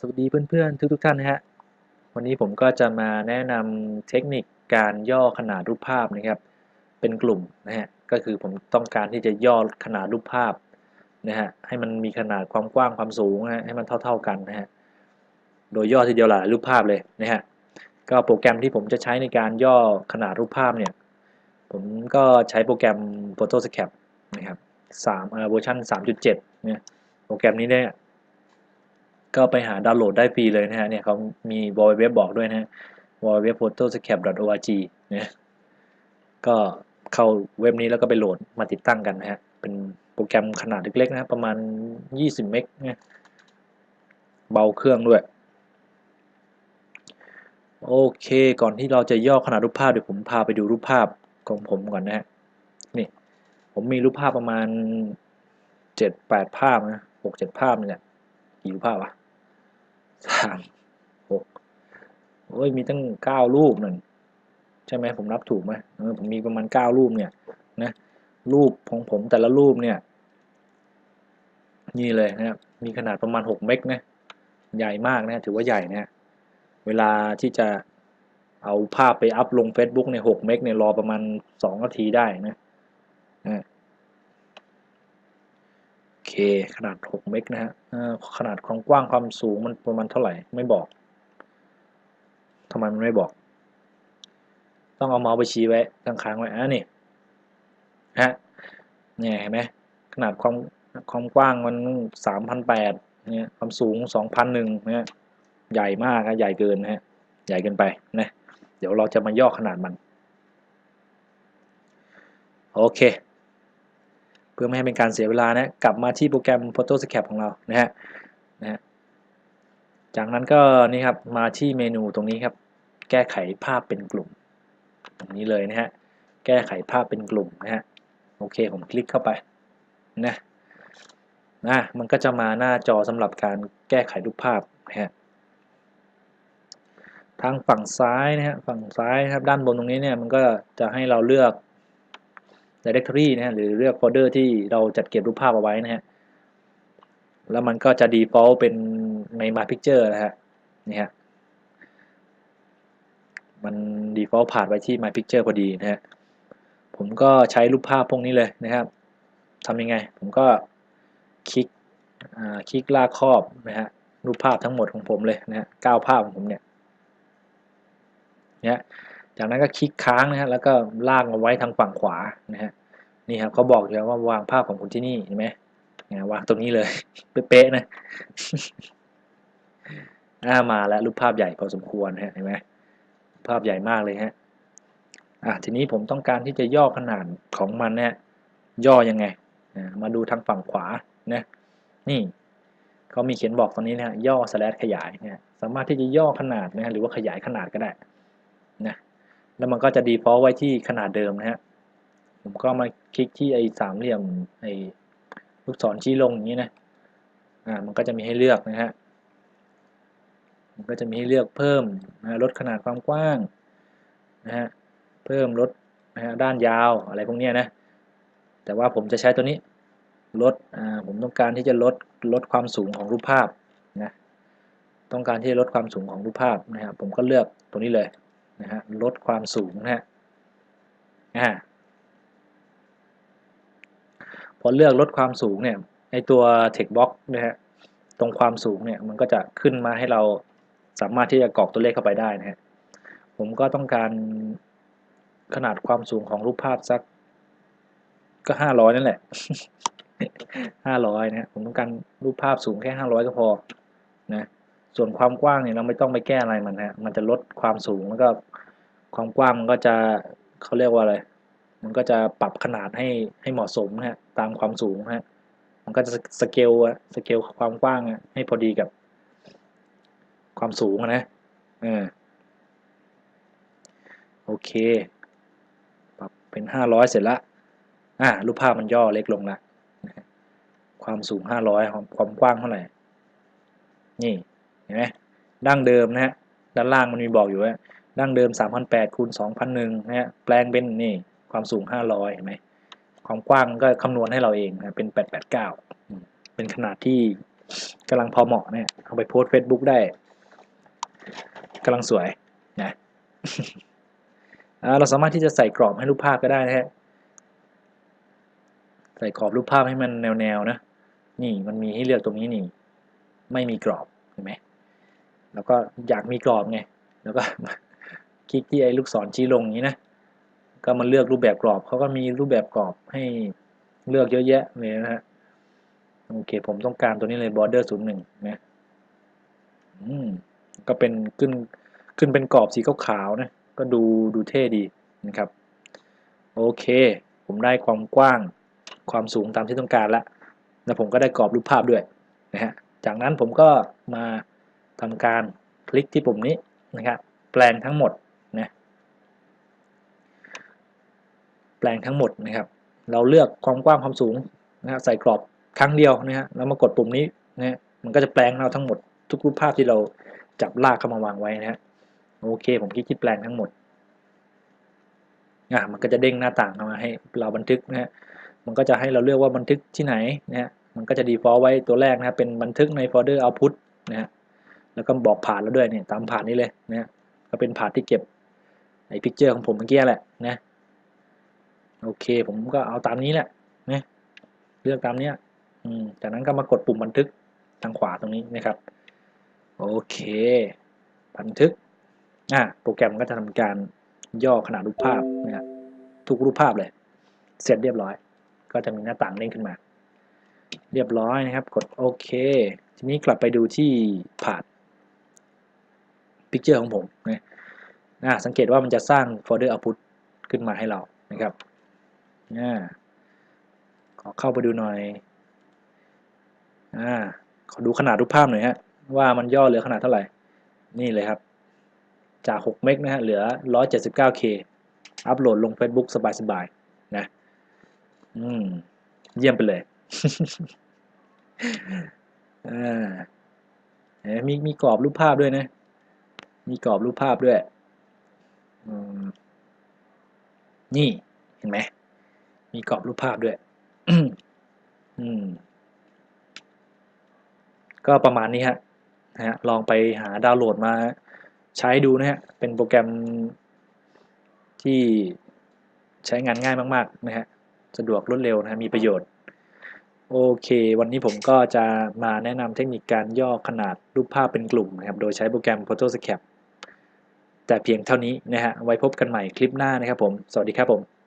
สวัสดีเพื่อนๆ ทุกๆท่านนะฮะ วันนี้ผมก็จะมาแนะนำเทคนิคการย่อขนาดรูปภาพนะครับ เป็นกลุ่มนะฮะ ก็คือผมต้องการที่จะย่อขนาดรูปภาพนะฮะ ให้มันมีขนาดความกว้างความสูงนะฮะ ให้มันเท่า ๆกันนะฮะ โดยย่อทีเดียวหลายรูปภาพเลยนะฮะ ก็โปรแกรมที่ผมจะใช้ในการย่อขนาดรูปภาพเนี่ย ผมก็ใช้โปรแกรม Photoshop นะครับ3เวอร์ชัน3.7เนี่ย โปรแกรมนี้เนี่ย ก็ไปหาดาวน์โหลดได้ฟรีเลยนะฮะเนี่ยเขามี www บบอกด้วยนะ www.photoscape.org นะก็เข้าเว็บนี้แล้วก็ไปโหลดมาติดตั้งกันนะฮะเป็นโปรแกรมขนาดเล็กๆนะประมาณ 20 เมกนะเบาเครื่องด้วย โอเค ก่อนที่เราจะย่อขนาดรูปภาพเดี๋ยวผมพาไปดูรูปภาพของผมก่อนนะฮะนี่ผมมีรูปภาพประมาณ 7-8 ภาพนะ6-7 ภาพเนี่แหละ กี่รูปภาพวะสามหกโอ้ยมีตั้งเก้ารูปนั่นใช่ไหมผมนับถูกไหมผมมีประมาณเก้ารูปเนี่ยนะรูปของผมแต่ละรูปเนี่ย นี่เลยนะครับมีขนาดประมาณหกเมกนะใหญ่มากนะถือว่าใหญ่นะเวลาที่จะเอาภาพไปอัพลง Facebook ในหกเมกเนี่ยรอประมาณสองนาทีได้นะนะ เค ขนาด 6 เมกนะฮะขนาดความกว้างความสูงมันประมาณเท่าไหร่ไม่บอกทำไมมันไม่บอก ต้องเอาเมาส์ไปชี้ไว้ทั้งค้างไว้อะนี่ฮะเนี่ยเห็นไหมขนาดความความกว้างมันสามพันแปดเนี่ยความสูงสองพันหนึ่งเนี่ยใหญ่มากนะใหญ่เกินนะฮะใหญ่เกินไปนะเดี๋ยวเราจะมาย่อขนาดมัน โอเค พื่อไม่ให้เป็นการเสียเวลานะกลับมาที่โปรแกรม Photoshop ของเรานะฮะนะฮะจากนั้นก็นี่ครับมาที่เมนูตรงนี้ครับ แก้ไขภาพเป็นกลุ่ม ตรงนี้เลยนะฮะแก้ไขภาพเป็นกลุ่มนะฮะโอเคผมคลิกเข้าไปนะนะมันก็จะมาหน้าจอสำหรับการแก้ไขรูปภาพนะฮะทางฝั่งซ้ายนะฮะฝั่งซ้ายครับด้านบนตรงนี้เนี่ยมันก็จะให้เราเลือก directory นะฮะหรือเลือกโฟลเดอร์ที่เราจัดเก็บรูปภาพเอาไว้นะฮะแล้วมันก็จะ default เป็นใน My Picture นะฮะนี่ฮะมัน default ผ่านไว้ที่ My Picture พอดีนะฮะผมก็ใช้รูปภาพพวกนี้เลยนะครับทำยังไง ผมก็คลิกคลิกลากครอบนะฮะรูปภาพทั้งหมดของผมเลยนะฮะเก้าภาพของผมเนี่ยเนี่ยจากนั้นก็คลิกค้างนะฮะแล้วก็ลากมาไว้ทางฝั่งขวานะฮะ นี่ครับเขาบอกอยู่แล้วว่าวางภาพของคุณที่นี่เห็นไหมวางตรงนี้เลยเป๊ะๆนะอ่ามาแล้วรูปภาพใหญ่พอสมควรฮะเห็นไหมภาพใหญ่มากเลยฮะอะทีนี้ผมต้องการที่จะย่อขนาดของมันเนี่ยย่อยังไงมาดูทางฝั่งขวานะนี่เขามีเขียนบอกตรงนี้นะย่อสแลชขยายเนี่ยสามารถที่จะย่อขนาดนะหรือว่าขยายขนาดก็ได้นะแล้วมันก็จะ default ไว้ที่ขนาดเดิมนะฮะ ผมก็มาคลิกที่ไอ้สามเหลี่ยมไอ้ลูกศรชี้ลงอย่างนี้นะอ่ามันก็จะมีให้เลือกนะฮะมันก็จะมีให้เลือกเพิ่มนะลดขนาดความกว้างนะฮะเพิ่มลดนะฮะด้านยาวอะไรพวกนี้นะแต่ว่าผมจะใช้ตัวนี้ลดอ่าผมต้องการที่จะลดลดความสูงของรูปภาพนะต้องการที่จะลดความสูงของรูปภาพนะครับผมก็เลือกตัวนี้เลยนะฮะลดความสูงนะฮะอ่า พอเลือกลดความสูงเนี่ยไอตัว text box นะฮะตรงความสูงเนี่ยมันก็จะขึ้นมาให้เราสามารถที่จะกรอกตัวเลขเข้าไปได้นะฮะผมก็ต้องการขนาดความสูงของรูปภาพสักก็ห้าร้อยนั่นแหละห้าร้อยนะผมต้องการรูปภาพสูงแค่ห้าร้อยก็พอนะส่วนความกว้างเนี่ยเราไม่ต้องไปแก้อะไรมันฮะมันจะลดความสูงแล้วก็ความกว้างมันก็จะเขาเรียกว่าอะไร มันก็จะปรับขนาดให้ให้เหมาะสมนะฮะตามความสูงฮะมันก็จะสเกลอะสเกลความกว้างอะให้พอดีกับ ความสูงนะเออโอเคปรับเป็นห้าร้อยเสร็จละอ่ารูปภาพมันย่อเล็กลงละความสูงห้าร้อยความกว้างเท่าไหร่นี่เห็นไหมดั้งเดิมนะฮะด้านล่างมันมีบอกอยู่ว่าดั้งเดิม3,008คูณ2,001นะฮะแปลงเป็นนี่ ความสูง 500 เห็นไหม ความกว้างก็คำนวณให้เราเองนะเป็น 889 เป็นขนาดที่กำลังพอเหมาะเนี่ยเอาไปโพสต์ Facebook ได้กำลังสวยนะเราสามารถที่จะใส่กรอบให้รูปภาพก็ได้นะฮะใส่กรอบรูปภาพให้มันแนวๆนะ นี่มันมีให้เลือกตรงนี้นี่ ไม่มีกรอบเห็นไหมแล้วก็อยากมีกรอบไงแล้วก็คลิกที่ไอ้ลูกศรชี้ลงอย่างนี้นะ ก็มาเลือกรูปแบบกรอบเขาก็มีรูปแบบกรอบให้เลือกเยอะแยะเลยนะฮะโอเค ผมต้องการตัวนี้เลย border ศูนย์หนึ่งนะอืมก็เป็นขึ้นขึ้นเป็นกรอบสีขาวๆนะ ก็ดูดูเท่ดีนะครับ โอเค ผมได้ความกว้างความสูงตามที่ต้องการแล้วแล้วผมก็ได้กรอบรูปภาพด้วยนะฮะจากนั้นผมก็มาทำการคลิกที่ปุ่มนี้นะครับ แปลงทั้งหมดนะ แปลงทั้งหมดนะครับ เราเลือกความกว้างความสูงนะฮะใส่กรอบครั้งเดียวนะฮะแล้วมากดปุ่มนี้นะฮะมันก็จะแปลงเราทั้งหมดทุกรูปภาพที่เราจับลากเข้ามาวางไว้นะฮะโอเค ผมคลิกที่แปลงทั้งหมดอะมันก็จะเด้งหน้าต่างเข้ามาให้เราบันทึกนะฮะมันก็จะให้เราเลือกว่าบันทึกที่ไหนนะฮะมันก็จะ default ไว้ตัวแรกนะครับเป็นบันทึกในโฟลเดอร์ output นะฮะแล้วก็บอกผ่านแล้วด้วยเนี่ยตามผ่านนี้เลยนะฮะก็เป็นผ่านที่เก็บไอ้พิกเจอร์ของผมเมื่อกี้แหละนะ โอเค ผมก็เอาตามนี้แหละนะเลือกตามเนี้ยอืมจากนั้นก็มากดปุ่มบันทึกทางขวาตรงนี้นะครับ โอเค บันทึกอะโปรแกรมก็จะทำการย่อขนาดรูปภาพนะครับทุกรูปภาพเลย เสร็จเรียบร้อย ก็จะมีหน้าต่างเด้งขึ้นมา เรียบร้อยนะครับ กดโอเค ทีนี้กลับไปดูที่ผ่านพิกเจอร์ของผมนะนะสังเกตว่ามันจะสร้างโฟลเดอร์ output ขึ้นมาให้เรานะครับ อ่าขอเข้าไปดูหน่อยอ่าขอดูขนาดรูปภาพหน่อยฮะว่ามันย่อเหลือขนาดเท่าไหร่ นี่เลยครับ จาก 6 เมกนะฮะเหลือ 179K อัปโหลดลง Facebook สบายๆนะ อืม เยี่ยมไปเลยอ่ามีมีกรอบรูปภาพด้วยนะ มีกรอบรูปภาพด้วย นี่ เห็นไหม มีกรอบรูปภาพด้วย อืม ก็ประมาณนี้ฮะนะฮะลองไปหาดาวน์โหลดมาใช้ดูนะฮะ เป็นโปรแกรมที่ใช้งานง่ายมาก ๆ นะฮะ สะดวกรวดเร็วนะมีประโยชน์ โอเค วันนี้ผมก็จะมาแนะนำเทคนิคการย่อขนาดรูปภาพเป็นกลุ่มนะครับ โดยใช้โปรแกรม PhotoScap แต่เพียงเท่านี้นะฮะ ไว้พบกันใหม่คลิปหน้านะครับผม สวัสดีครับผม